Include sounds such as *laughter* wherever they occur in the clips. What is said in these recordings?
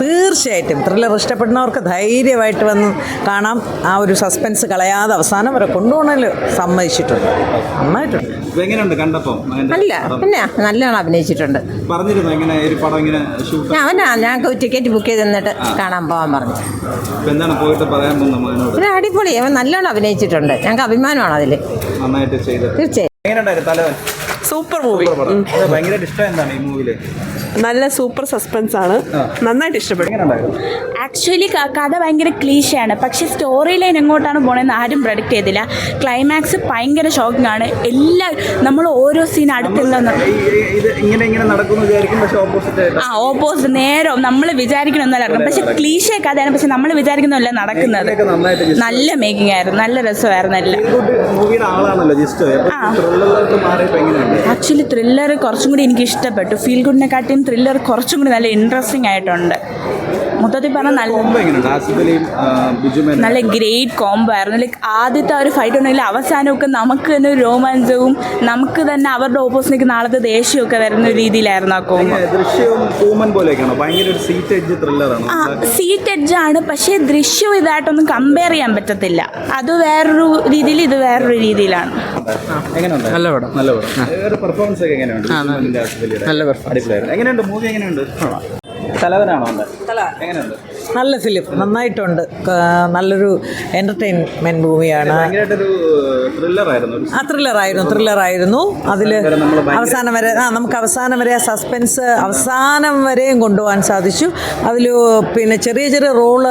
തീർച്ചയായിട്ടും. ത്രില്ലർ ഇഷ്ടപ്പെടുന്നവർക്ക് ധൈര്യമായിട്ട് വന്ന് കാണാം. ആ ഒരു സസ്പെൻസ് കളയാതെ അവസാനം വരെ കൊണ്ടുപോകണല്ലോ സമ്മതിച്ചിട്ടുണ്ട്. നന്നായിട്ടുണ്ട്. ഇപ്പൊ എങ്ങനെയുണ്ട് കണ്ടപ്പം? അല്ല? പിന്നെ നല്ലോണം അഭിനയിച്ചിട്ടുണ്ട്. പറഞ്ഞിരുന്നു എങ്ങനെ ഒരു പടം ഇങ്ങനെ ഷൂട്ട് അവനാ ഞങ്ങൾക്ക് ടിക്കറ്റ് ബുക്ക് ചെയ്ത് തന്നിട്ട് കാണാൻ പോകാൻ പറഞ്ഞു. ഇപ്പൊ എന്താണ് പോയിട്ട് പറയാൻ പോകുന്നത് അടിപൊളി. അവൻ നല്ലോണം അഭിനയിച്ചിട്ടുണ്ട്. ഞങ്ങൾക്ക് അഭിമാനമാണ് അതിൽ. നന്നായിട്ട് ചെയ്തത്. തീർച്ചയായും. സൂപ്പർ മൂവി ഭയങ്കര ഭയങ്കരമായിട്ട് ഇഷ്ടം എന്താണ് ഈ മൂവിയിൽ നല്ല സൂപ്പർ സസ്പെൻസ് ആണ്. നന്നായിട്ട് ഇഷ്ടപ്പെട്ടു. എങ്ങനെയുണ്ടായിരുന്നു? ആക്ച്വലി കഥ ഭയങ്കര ക്ലീശയാണ്. പക്ഷേ സ്റ്റോറി ലൈൻ എങ്ങോട്ടാണ് പോകണമെന്ന് ആരും പ്രൊഡിക്റ്റ് ചെയ്തില്ല. ക്ലൈമാക്സ് ഭയങ്കര ഷോക്കിംഗ് ആണ്. എല്ലാ നമ്മൾ ഓരോ സീൻ അടുത്തുള്ള ആ ഓപ്പോസിറ്റ് നേരം നമ്മൾ വിചാരിക്കണമെന്നല്ല നടക്കും പക്ഷെ ക്ലീശ കഥയാണ്. പക്ഷെ നമ്മൾ വിചാരിക്കുന്നല്ല നടക്കുന്നത്. നല്ല മേക്കിംഗ് ആയിരുന്നു. നല്ല രസമായിരുന്നു എല്ലാം. ആക്ച്വലി ത്രില്ലർ കുറച്ചും കൂടി എനിക്ക് ഇഷ്ടപ്പെട്ടു ഫീൽ ഗുഡിനെക്കാട്ടിയും ത്രില്ലർ കുറച്ചും കൂടി നല്ല ഇൻട്രസ്റ്റിംഗ് ആയിട്ടുണ്ട്. മൊത്തത്തിൽ പറഞ്ഞാൽ നല്ല ആ. നല്ല ഗ്രേറ്റ് കോംബോ ആയിരുന്നു. ലൈക്ക് ആദ്യത്തെ ആ ഒരു ഫൈറ്റ് ഉണ്ടെങ്കിൽ അവസാനമൊക്കെ നമുക്ക് തന്നെ ഒരു രോമാഞ്ചവും നമുക്ക് തന്നെ അവരുടെ ഓപ്പോസിറ്റ് നാളത്തെ ദേഷ്യമൊക്കെ വരുന്ന രീതിയിലായിരുന്നു ആ കോംബോ ഒരു സീറ്റ് എഡ്ജ് ആ എഡ്ജാണ് പക്ഷേ ദൃശ്യം ഇതായിട്ടൊന്നും കമ്പയർ ചെയ്യാൻ പറ്റത്തില്ല. അത് വേറൊരു രീതിയിൽ ഇത് വേറൊരു രീതിയിലാണ്. എങ്ങനെയുണ്ട്? നല്ല പടം. നല്ല പടം. പെർഫോമൻസ് ഒക്കെ എങ്ങനെയുണ്ട്? നല്ല പെർഫോമൻസ് എങ്ങനെയുണ്ട്? മൂവി എങ്ങനെയുണ്ട്? തലവനാണോ ഉണ്ട് എങ്ങനെയുണ്ട്? നല്ല ഫിലിം നന്നായിട്ടുണ്ട്. നല്ലൊരു എന്റർടൈൻമെന്റ് മൂവിയാണ് ആ ത്രില്ലറായിരുന്നു ത്രില്ലറായിരുന്നു അതിൽ അവസാനം വരെ ആ നമുക്ക് അവസാനം വരെ ആ സസ്പെൻസ് അവസാനം വരെയും കൊണ്ടുപോകാൻ സാധിച്ചു. അതിൽ പിന്നെ ചെറിയ ചെറിയ റോൾ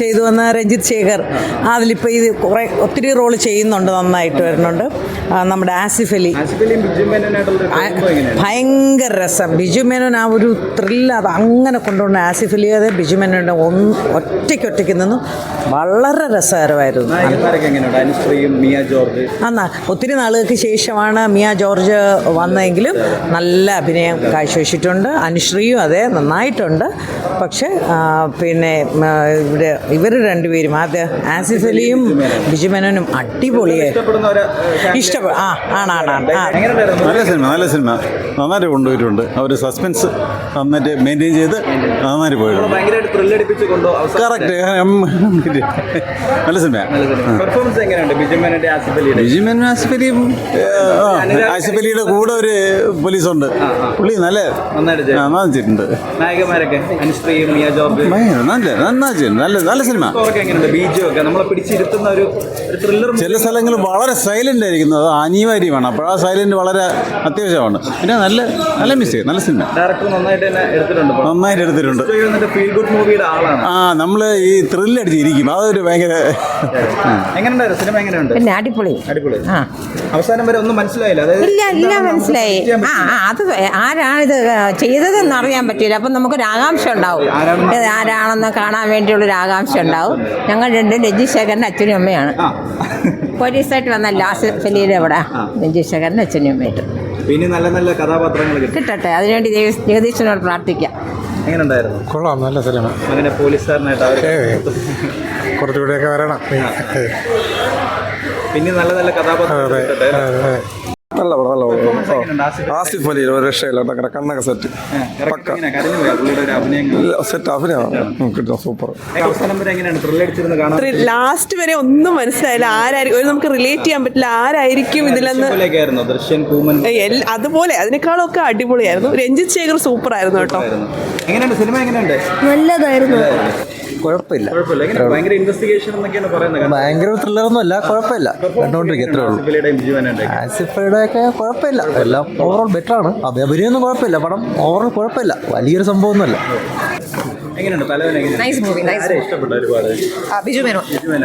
ചെയ്തു വന്ന രഞ്ജിത്ത് ശേഖർ അതിലിപ്പോൾ ഇത് കുറേ ഒത്തിരി റോൾ ചെയ്യുന്നുണ്ട് നന്നായിട്ട് വരുന്നുണ്ട്. നമ്മുടെ ആസിഫ് അലി. ഭയങ്കര രസം. ബിജു മേനോൻ ആ ഒരു ത്രില്ല അത് അങ്ങനെ കൊണ്ടുവന്ന ആസിഫ് അലി അതെ ബിജു മേനോന്റെ ഒന്ന് ഒറ്റയ്ക്ക് ഒറ്റയ്ക്ക് നിന്നു വളരെ രസകരമായിരുന്നു. എന്നാ മിയ ജോർജ്? അന്നാ ഒത്തിരി നാളുകൾക്ക് ശേഷമാണ് മിയ ജോർജ് വന്നതെങ്കിലും നല്ല അഭിനയം കാഴ്ചവെച്ചിട്ടുണ്ട്. അനുശ്രീയും അതെ നന്നായിട്ടുണ്ട്. പക്ഷേ പിന്നെ ഇവിടെ ഇവർ രണ്ടുപേരും അത് ആസിഫ് അലിയും ബിജുമേനോനും അടിപൊളിയായി. ഇഷ്ടപ്പെടും ആ ആണാണ് നല്ല സിനിമ നല്ല സിനിമ. നന്നായിട്ട് കൊണ്ടുപോയിട്ടുണ്ട്. അവർ സസ്പെൻസ് നന്നായിട്ട് മെയിന്റെയിൻ ചെയ്ത് നന്നായിട്ട് പോയിട്ടുണ്ട്. ഭയങ്കരമായിട്ട് ത്രില്ലടിപ്പിച്ച് കൊണ്ടോ കറക്റ്റ് *laughs* നല്ല പെർഫോമൻസ് എങ്ങനെയുണ്ട്? ബിജു മേനോന്റെ ആസിഫ് അലിയുടെ ബിജിമൻ ആസിഫലിയും ആസിഫ് അലിയുടെ കൂടെ ഒരു പോലീസ് ഉണ്ട് പുള്ളി നല്ല? നന്നായിട്ട് ചെയ്തു. ആ, നന്നായി ചെയ്തിട്ടുണ്ട്. നായകന്മാരൊക്കെ? അനുശ്രീയും മിയ ജോർജ്. ഭയങ്കര നല്ല നന്നായിട്ടുണ്ട് നല്ല നല്ല സിനിമ. എങ്ങനെയുണ്ട്? നമ്മളെ പിടിച്ചിരുത്തുന്ന ഒരു ത്രില്ലർ ചില സ്ഥലങ്ങൾ വളരെ സൈലന്റ് ആയിരിക്കുന്നു. അത് അനിവാര്യമാണ്. അപ്പോൾ ആ സൈലന്റ് വളരെ അത്യാവശ്യമാണ്. പിന്നെ നല്ല നല്ല മിസ്റ്റേക്ക് നല്ല സിനിമ. ഡയറക്ടർ നന്നായിട്ട് തന്നെ എടുത്തിട്ടുണ്ട് നന്നായിട്ട് എടുത്തിട്ടുണ്ട്. ഫീൽ ഗുഡ് മൂവിയുടെ ആളാണ്. ആ നമ്മൾ ഈ ത്രില്ല് അടിച്ചിരിക്കും അതൊരു ഭയങ്കര എങ്ങനെയുണ്ടായിരുന്നു സിനിമ എങ്ങനെയുണ്ട്? പിന്നെ അടിപൊളി. അടിപൊളി. ആ. അവസാനം വരെ ഒന്നും മനസ്സിലായില്ല. അതായത് ഇല്ല എല്ലാം മനസ്സിലായി. ആ ആ, അത് ആരാണ് ഇത് ചെയ്തതെന്ന് അറിയാൻ പറ്റില്ല അപ്പം നമുക്കൊരു ആകാംക്ഷ ഉണ്ടാവും. ആരാണെന്ന് ഇത് ആരാണെന്ന് കാണാൻ വേണ്ടിയുള്ളൊരു ആകാംക്ഷ ഉണ്ടാവും. ഞങ്ങൾ രണ്ടും രഞ്ജിത് ശേഖരന്റെ അച്ഛനും അമ്മയാണ്. ആ. പോലീസായിട്ട് വന്ന ലാസ്റ്റ് ഫലിയുടെ അവിടെ രഞ്ജിത് ശേഖരന്റെ അച്ഛനും അമ്മയായിട്ട്. പിന്നെ നല്ല നല്ല കഥാപാത്രങ്ങൾ കിട്ടും. കിട്ടട്ടെ. അതിനുവേണ്ടി ജഗ- ജഗദീശനോട് പ്രാർത്ഥിക്കാം. എങ്ങനെയുണ്ടായിരുന്നു? കൊള്ളാം നല്ല സിനിമ. അങ്ങനെ പോലീസുകാരനായിട്ട് കുറച്ചുകൂടെയൊക്കെ വരണം. പിന്നെ നല്ല നല്ല കഥാപാത്രം? നല്ല പടം നല്ല പടം. ആസിഫ് അലി ഒരു രക്ഷയില്ല അങ്ങനെ കണ്ണൊക്കെ സെറ്റ് സെറ്റ് അഭിനയമാണ് കിട്ടും സൂപ്പർ അവസാനം വരെ എങ്ങനെയാണ് ത്രില്ലടിച്ചിരുന്ന് കാണാൻ ലാസ്റ്റ് വരെ ഒന്നും മനസ്സിലായില്ല. ആരായിരിക്കും? ഒരു നമുക്ക് റിലേറ്റ് ചെയ്യാൻ പറ്റില്ല. ആരായിരിക്കും ഇതിലെന്ന്? അതുപോലെ അതിനേക്കാളും ഒക്കെ അതിനേക്കാളൊക്കെ അടിപൊളിയായിരുന്നു. രഞ്ജിത് ശേഖർ സൂപ്പർ ആയിരുന്നു കേട്ടോ എങ്ങനെയുണ്ട്? സിനിമ എങ്ങനെയുണ്ട്? നല്ലതായിരുന്നു. കുഴപ്പമില്ല. ഭയങ്കര ത്രില്ലറൊന്നും അല്ല കുഴപ്പമില്ല. കണ്ടോണ്ടിരിക്കും എത്രേ ഉള്ളൂ. ആസിഫയുടെ ഒക്കെ കുഴപ്പമില്ല. എല്ലാം ഓവറോൾ അഭി- അഭിനയൊന്നും കുഴപ്പമില്ല. പടം ഓവറോൾ കുഴപ്പമില്ല. വലിയൊരു സംഭവമൊന്നുമല്ല. എങ്ങനെയുണ്ട്? തലവൻ nice ആരെ ഇഷ്ടപ്പെട്ടു ഒരുപാട്? ബിജു മേനോ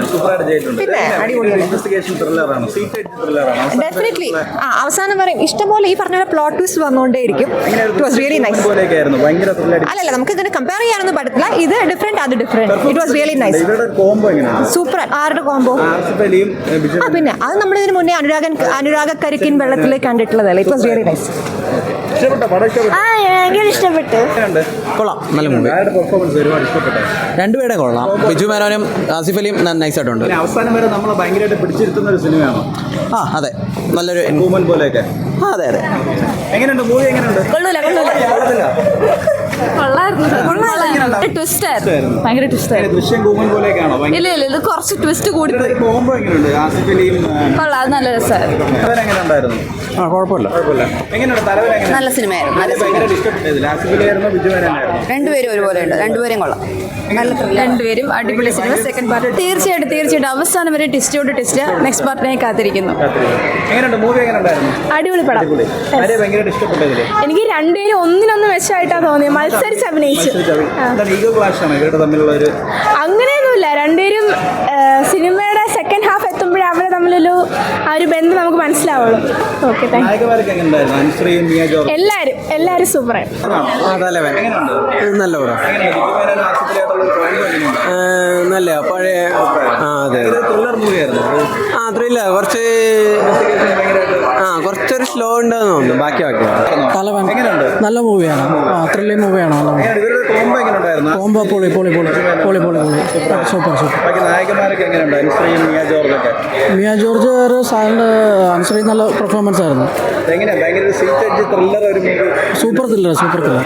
സൂപ്പറായിട്ട് ചെയ്തിട്ടുണ്ട്. പിന്നെ, അടിപൊളിയാണ്. ഇൻവെസ്റ്റിഗേഷൻ ത്രില്ലറാണ് സീറ്റ് ത്രില്ലറാണ് ഡെഫിനറ്റ്ലി ആ അവസാനം പറയും ഇഷ്ടംപോലെ ഈ പറഞ്ഞ പ്ലോട്ട് ട്വിസ്റ്റ് വന്നുകൊണ്ടേയിരിക്കും ഇറ്റ് വാസ് റിയലി നൈസ് ഭയങ്കര അല്ലല്ല നമുക്ക് ഇതിനെ കമ്പയർ ചെയ്യാനൊന്നും പറ്റില്ല ഇത് ഡിഫറെന്റ് അത് different it was really nice combo super ആരുടെ കോംബോ ആ പിന്നെ അത് നമ്മൾ ഇതിന് മുന്നേ അനുരാഗൻ അനുരാഗ കരിക്കിൻ വെള്ളത്തിലേക്ക് കണ്ടിട്ടുള്ളതല്ലേ? ഇറ്റ് വാസ് റിയലി നൈസ് ഇഷ്ടപ്പെട്ട കൊള്ളാം. നല്ല മൂവി. രണ്ടുപേരുടെ കൊള്ളാം. ബിജു മേനോനും ആസിഫ് അലിയും നൈസായിട്ടുണ്ട്. അവസാനം വരെ നമ്മളെ ഭയങ്കരമായിട്ട് പിടിച്ചിരുത്തുന്ന ഒരു സിനിമയാണ്? ആ അതെ. നല്ലൊരു കൂമൻ പോലെയൊക്കെ. ആ അതെ അതെ. എങ്ങനെയുണ്ട്? മൂവി എങ്ങനെയുണ്ട്? കൊള്ളൂല കൊള്ളൂല. ഇല്ല ഇല്ല ഇത് കുറച്ച് ട്വിസ്റ്റ് കൂടി കൊള്ളാം നല്ല രസമായിരുന്നു. നല്ല സിനിമയായിരുന്നു. രണ്ടുപേരും ഒരുപോലെ ഉണ്ട് രണ്ടുപേരും കൊള്ളാം. രണ്ടുപേരും അടിപൊളി സിനിമ. സെക്കൻഡ് പാർട്ട് തീർച്ചയായിട്ടും തീർച്ചയായിട്ടും. അവസാനം വരെ ടെസ്റ്റോട് ടെസ്റ്റ് നെക്സ്റ്റ് പാർട്ടിനെ കാത്തിരിക്കുന്നു. എങ്ങനെയുണ്ട്? മൂവി എങ്ങനെ ഉണ്ടായിരുന്നു? അടിപൊളി പടം. എനിക്ക് രണ്ടുപേരും ഒന്നിനൊന്ന് മെച്ചമായിട്ടാണ് തോന്നിയത് മത്സരിച്ച് അഭിനയിച്ചു അങ്ങനെയൊന്നുമില്ല. രണ്ടുപേരും സിനിമയുടെ സെക്കൻഡ് ഹാഫ് എത്തുമ്പോഴേ അവരെ തമ്മിലൊരു ആ ഒരു ബന്ധം നമുക്ക് മനസ്സിലാവുള്ളൂ. ഓക്കെ എല്ലാവരും എല്ലാവരും സൂപ്പറായി നല്ല നല്ല പഴയ ആ അതെ ആ അത്രയില്ല കുറച്ച് സ്ലോ ഉണ്ടെന്ന് തോന്നുന്നു. ബാക്കി ബാക്കി തലവൻ നല്ല മൂവിയാണ് ആ ത്രില്ലിംഗ് മൂവിയാണ് കോംബോ എങ്ങനെ ഉണ്ടായിരുന്നു കോമ്പോ പൊളി പൊളി പൊളി. പൊളി പൊളി പൊളി. സൂപ്പർ സൂപ്പർ മിയ ജോർജ് ഒക്കെ മിയ ജോർജ് ഒരു സാറിന്റെ അനുസരി നല്ല പെർഫോമൻസ് ആയിരുന്നു. Super thriller super thriller